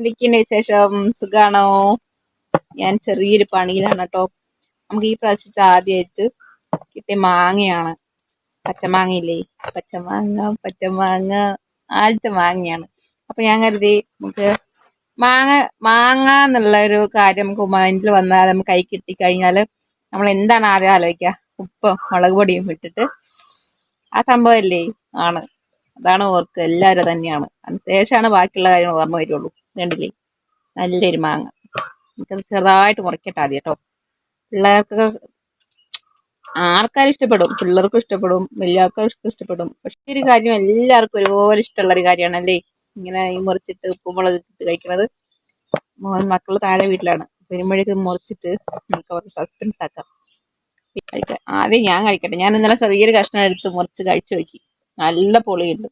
എന്തൊക്കെയുണ്ട് വിശേഷം? സുഖാണോ? ഞാൻ ചെറിയൊരു പണിയിലാണ് കേട്ടോ നമുക്ക് ഈ പ്രാവശ്യത്തെ ആദ്യമായിട്ട് കിട്ടിയ മാങ്ങയാണ്. പച്ചമാങ്ങയില്ലേ? പച്ചമാങ്ങ പച്ചമാങ്ങ ആദ്യത്തെ മാങ്ങയാണ്. അപ്പൊ ഞാൻ കരുതി നമുക്ക് മാങ്ങ മാങ്ങ എന്നുള്ള ഒരു കാര്യം നമുക്ക് മൈൻഡിൽ വന്നാൽ നമുക്ക് കൈ കിട്ടി കഴിഞ്ഞാൽ നമ്മൾ എന്താണ് ആദ്യം ആലോചിക്കുക? ഉപ്പും മുളക് പൊടിയും ഇട്ടിട്ട് ആ സംഭവമല്ലേ ആണ്. അതാണ് ഓർക്ക് എല്ലാവരും തന്നെയാണ്. അതിനുശേഷമാണ് ബാക്കിയുള്ള കാര്യങ്ങൾ ഓർമ്മ വരുള്ളൂ. കണ്ടില്ലേ? നല്ലൊരു മാങ്ങ. എനിക്കത് ചെറുതായിട്ട് മുറിക്കട്ടെ ആദ്യം കേട്ടോ. പിള്ളേർക്ക് ആർക്കാരും ഇഷ്ടപ്പെടും. പിള്ളേർക്കും ഇഷ്ടപ്പെടും. വലിയ ആൾക്കാർക്കും ഇഷ്ടപ്പെടും. പക്ഷേ ഒരു കാര്യം എല്ലാവർക്കും ഒരുപോലെ ഇഷ്ടമുള്ള ഒരു കാര്യമാണ് അല്ലേ ഇങ്ങനെ ഈ മുറിച്ചിട്ട് ഉപ്പുമുളക് ഇട്ട് കഴിക്കുന്നത് മോൻ മക്കൾ താഴെ വീട്ടിലാണ്. വരുമ്പോഴേക്ക് മുറിച്ചിട്ട് നമുക്ക് അവർക്ക് സസ്പെൻസ് ആക്കാം. കഴിക്കാം. ആദ്യം ഞാൻ കഴിക്കട്ടെ. ഞാൻ ഇന്നലെ ചെറിയൊരു കഷ്ണം എടുത്ത് മുറിച്ച് കഴിച്ചു നോക്കി. നല്ല പൊളിയുണ്ട്.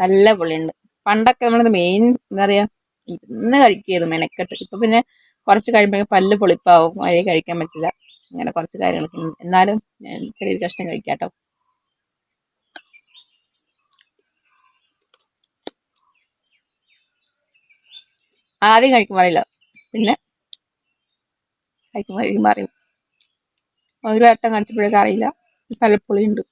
നല്ല പൊളിയുണ്ട്. പണ്ടൊക്കെ നമ്മളത് മെയിൻ എന്താ പറയാ ഇരുന്ന് കഴിക്കുകയായിരുന്നു മെനക്കെട്ട്. ഇപ്പൊ പിന്നെ കുറച്ച് കഴിയുമ്പോൾ പല്ല് പൊളിപ്പാവും അതിൽ കഴിക്കാൻ പറ്റില്ല. അങ്ങനെ കുറച്ച് കാര്യങ്ങളൊക്കെ എന്നാലും ചെറിയൊരു കഷ്ണം കഴിക്കാട്ടോ. ആദ്യം കഴിക്കുമ്പോൾ അറിയില്ല. പിന്നെ കഴിക്കുമ്പോൾ കഴിക്കുമ്പോൾ അറിയും ഒരു വട്ടം കഴിച്ചപ്പോഴൊക്കെ അറിയില്ല. തലപ്പൊളിയുണ്ട്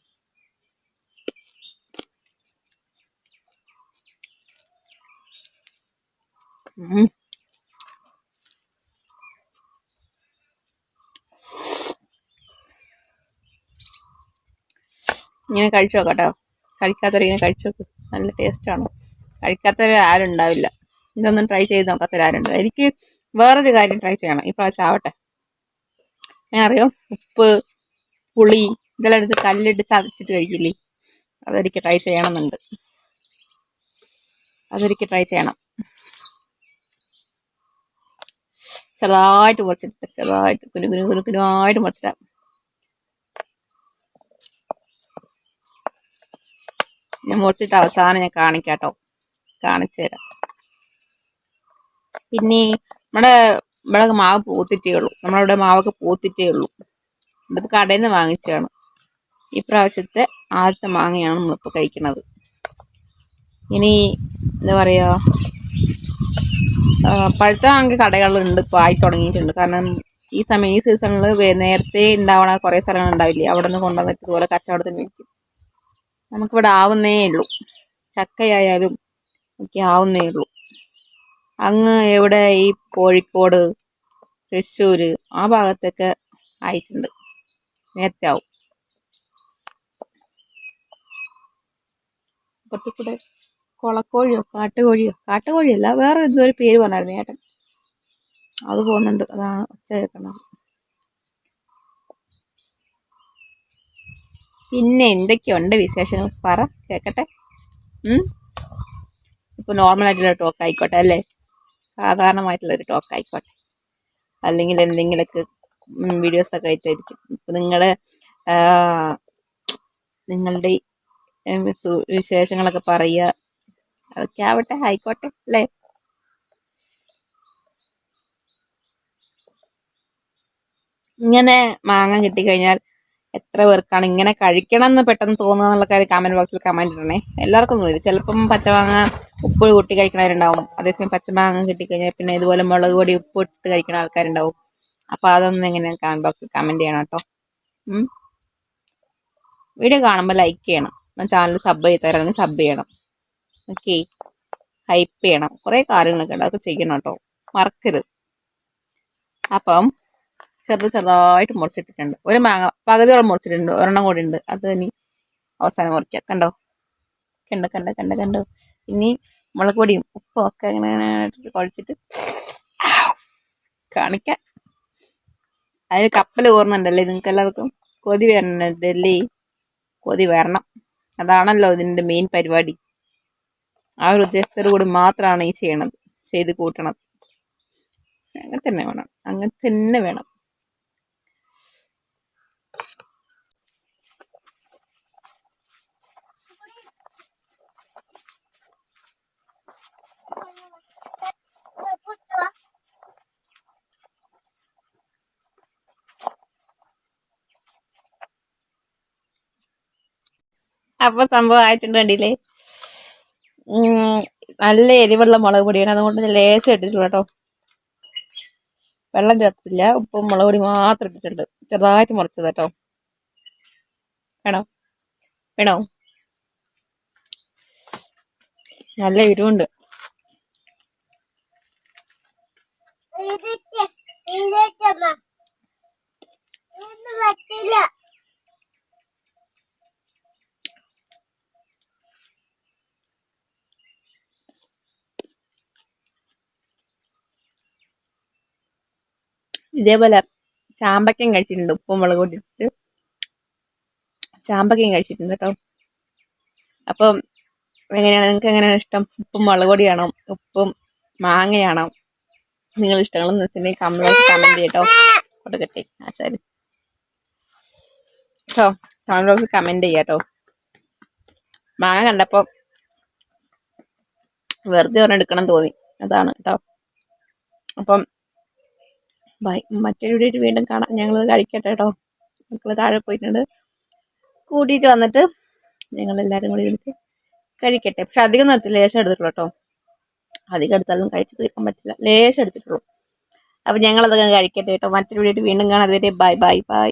ഇങ്ങനെ കഴിച്ചു നോക്കട്ടോ. കഴിക്കാത്തവർ ഇങ്ങനെ കഴിച്ചു നോക്ക്. നല്ല ടേസ്റ്റാണ് കഴിക്കാത്തവർ ആരും ഉണ്ടാവില്ല. ഇതൊന്നും ട്രൈ ചെയ്ത് നോക്കാത്തവർ ആരും ഉണ്ടാവില്ല. എനിക്ക് വേറൊരു കാര്യം ട്രൈ ചെയ്യണം. ഈ പ്രാവശ്യം ആവട്ടെ. ഞാൻ അറിയോ ഉപ്പ് പുളി ഇതെല്ലാം എടുത്ത് കല്ലിട്ട് ചതച്ചിട്ട് കഴിക്കില്ലേ? അതൊരിക്കൽ ട്രൈ ചെയ്യണമെന്നുണ്ട്. അതൊരിക്കൽ ട്രൈ ചെയ്യണം. ചെറുതായിട്ട് മുറിച്ചിട്ട് ചെറുതായിട്ട് കുനു കുനു കുനു കുനുവായിട്ട് മുറിച്ചിട്ടാ ഞാൻ മുറിച്ചിട്ട് അവസാനം ഞാൻ കാണിക്കാട്ടോ. കാണിച്ചു തരാം. പിന്നെ നമ്മുടെ ഇവിടെ മാവ് പൂത്തിട്ടേ ഉള്ളൂ. നമ്മളിവിടെ മാവൊക്കെ പൂത്തിട്ടേ ഉള്ളൂ. ഇതിപ്പോൾ കടയിൽ നിന്ന് വാങ്ങിച്ചതാണ്. ഈ പ്രാവശ്യത്തെ ആദ്യത്തെ മാങ്ങയാണ് നമ്മളിപ്പോൾ കഴിക്കുന്നത് ഇനി എന്താ പറയുക പഴുത്ത മാങ്ങ കടകളിലുണ്ട് ഇപ്പോൾ ആയി തുടങ്ങിയിട്ടുണ്ട്. കാരണം ഈ സമയം ഈ സീസണിൽ നേരത്തെ ഉണ്ടാവണ കുറേ സ്ഥലങ്ങൾ ഉണ്ടാവില്ലേ? അവിടെ നിന്ന് കൊണ്ടുവന്നിട്ട് ഇതുപോലെ കച്ചവടത്തിന് വിൽക്കും. നമുക്കിവിടെ ആവുന്നേ ഉള്ളൂ. ചക്കയായാലും ഒക്കെ ആവുന്നേ ഉള്ളൂ. അങ്ങ് എവിടെ ഈ കോഴിക്കോട് തൃശ്ശൂർ ആ ഭാഗത്തൊക്കെ ആയിട്ടുണ്ട്. നേരത്തെ ആവും. അപ്പുറത്ത് കൊളക്കോഴിയോ കാട്ടുകോഴിയോ? കാട്ടുകോഴിയല്ല വേറെ എന്തോ ഒരു പേര് പറഞ്ഞായിരുന്നു ഏട്ടൻ. അത് പോകുന്നുണ്ട്. അതാണ് ഒച്ച കേൾക്കുന്നത് പിന്നെ എന്തൊക്കെയുണ്ട് വിശേഷങ്ങൾ? പറ കേൾക്കട്ടെ നോർമൽ ആയിട്ടുള്ള ടോക്ക് ആയിക്കോട്ടെ അല്ലേ? സാധാരണമായിട്ടുള്ള ഒരു ടോക്ക് ആയിക്കോട്ടെ അല്ലെങ്കിൽ എന്തെങ്കിലുമൊക്കെ വീഡിയോസ് ഒക്കെ ആയിട്ടായിരിക്കും. ഇപ്പൊ നിങ്ങൾ നിങ്ങളുടെ വിശേഷങ്ങളൊക്കെ പറയുക അതൊക്കെ ആവട്ടെ ആയിക്കോട്ടെ അല്ലേ? ഇങ്ങനെ മാങ്ങ കിട്ടിക്കഴിഞ്ഞാൽ എത്ര പേർക്കാണ് ഇങ്ങനെ കഴിക്കണം എന്ന് പെട്ടെന്ന് തോന്നുക എന്നുള്ള കാര്യം കമന്റ് ബോക്സിൽ കമന്റ് ഇടണേ. എല്ലാവർക്കും ഒന്നുമില്ല ചിലപ്പം പച്ചമാങ്ങ ഉപ്പ് കൂട്ടി കഴിക്കണവരുണ്ടാവും. അതേസമയം പച്ചമാങ്ങ കിട്ടിക്കഴിഞ്ഞാൽ പിന്നെ ഇതുപോലെ മുളക് പൊടി ഉപ്പ് ഇട്ട് കഴിക്കുന്ന ആൾക്കാരുണ്ടാവും. അപ്പൊ അതൊന്നും എങ്ങനെ കമന്റ് ബോക്സിൽ കമന്റ് ചെയ്യണം കേട്ടോ. വീഡിയോ കാണുമ്പോൾ ലൈക്ക് ചെയ്യണം. ചാനൽ സബ് ചെയ്ത് തരാണെങ്കിൽ സബ് ചെയ്യണം. ഓക്കെ ഹൈപ്പ് ചെയ്യണം. കുറേ കാര്യങ്ങളൊക്കെ ഉണ്ട്. അതൊക്കെ ചെയ്യണം കേട്ടോ. മറക്കരുത്. അപ്പം ചെറുത് ചെറുതായിട്ട് മുറിച്ചിട്ടിട്ടുണ്ട്. ഒരു മാങ്ങ പകുതിയോളം മുറിച്ചിട്ടുണ്ട്. ഒരെണ്ണം കൂടി ഉണ്ട്. അത് ഇനി അവസാനം മുറിക്കാം. കണ്ടോ? കണ്ട് കണ്ട് കണ്ട് കണ്ടോ? ഇനി മുളക് പൊടിയും ഉപ്പും ഒക്കെ അങ്ങനെ കുഴച്ചിട്ട് കാണിക്കാം. അതിന് കപ്പൽ കോർന്നുണ്ടല്ലേ നിങ്ങൾക്ക് എല്ലാവർക്കും? കൊതി വരണല്ലേ കൊതി വരണം. അതാണല്ലോ ഇതിന്റെ മെയിൻ പരിപാടി. ആ ഒരു ഉദ്ദേശത്തോടു കൂടി മാത്രമാണ് ഈ ചെയ്യണത്. ചെയ്ത് കൂട്ടണത്. അങ്ങനെ തന്നെ വേണം. അങ്ങനെ തന്നെ വേണം. അപ്പൊ സംഭവം ആയിട്ടുണ്ട് കണ്ടില്ലേ? നല്ല എരിവുള്ള മുളക് പൊടിയാണ്. അതുകൊണ്ട് ലേശം ഇട്ടിട്ടുള്ളൂ കേട്ടോ. വെള്ളം ചേർത്തില്ല ഉപ്പും മുളക് പൊടി മാത്രം ഇട്ടിട്ടുണ്ട്. ചെറുതായിട്ട് മുറിച്ചത് കേട്ടോ. വേണോ? വേണോ? നല്ല എരിവുണ്ട്. ഇതേപോലെ ചാമ്പക്കയും കഴിച്ചിട്ടുണ്ട്. ഉപ്പും മുളക് ഇട്ടിട്ട് ചാമ്പക്കയും കഴിച്ചിട്ടുണ്ട് കേട്ടോ. അപ്പം എങ്ങനെയാണ്? നിങ്ങൾക്ക് എങ്ങനെയാണ് ഇഷ്ടം? ഉപ്പും മുളക് പൊടിയാണോ ഉപ്പും മാങ്ങയാണോ? നിങ്ങൾ ഇഷ്ടങ്ങളെന്ന് വെച്ചിട്ടുണ്ടെങ്കിൽ കമന്റ് കമന്റ് ചെയ്യട്ടോ. കൊടുക്കട്ടെ ആ ശരി. കേട്ടോ? കമന്റ് ബോക്സിൽ കമന്റ് ചെയ്യാട്ടോ മാങ്ങ കണ്ടപ്പോൾ വെറുതെ ഒരെണ്ണം എടുക്കണം തോന്നി. അതാണ് കേട്ടോ. അപ്പം ബൈ മറ്റൊരു വീണ്ടും കാണാം. ഞങ്ങൾ കഴിക്കട്ടെ കേട്ടോ മക്കൾ താഴെ പോയിട്ടുണ്ട്. കൂട്ടിയിട്ട് വന്നിട്ട് ഞങ്ങൾ എല്ലാവരും കൂടി ഇരുന്നിട്ട് കഴിക്കട്ടെ. പക്ഷെ അധികം നിർത്തി ലേശം എടുത്തിട്ടുള്ളൂ കേട്ടോ. അധികം എടുത്താലും കഴിച്ച് തീർക്കാൻ പറ്റില്ല. ലേശം എടുത്തിട്ടുള്ളൂ. അപ്പം ഞങ്ങളതൊക്കെ കഴിക്കട്ടെ കേട്ടോ. മറ്റൊരു വീഡിയോ വീണ്ടും കാണാം. അതുവരെ ബൈ ബൈ ബൈ.